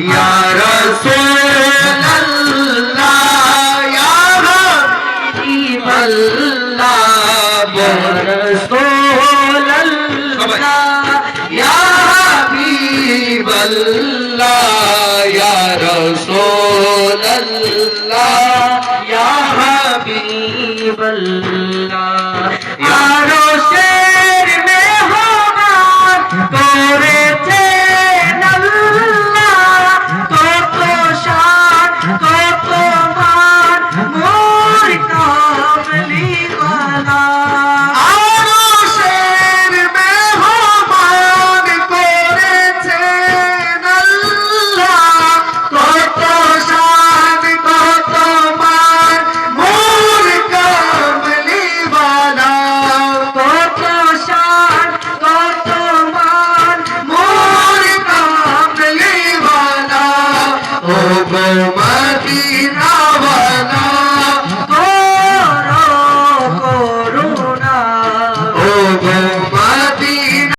ইয়া রাসূলুল্লাহ ইয়া হাবিবাল্লাহ রাসূলুল্লাহ Oh,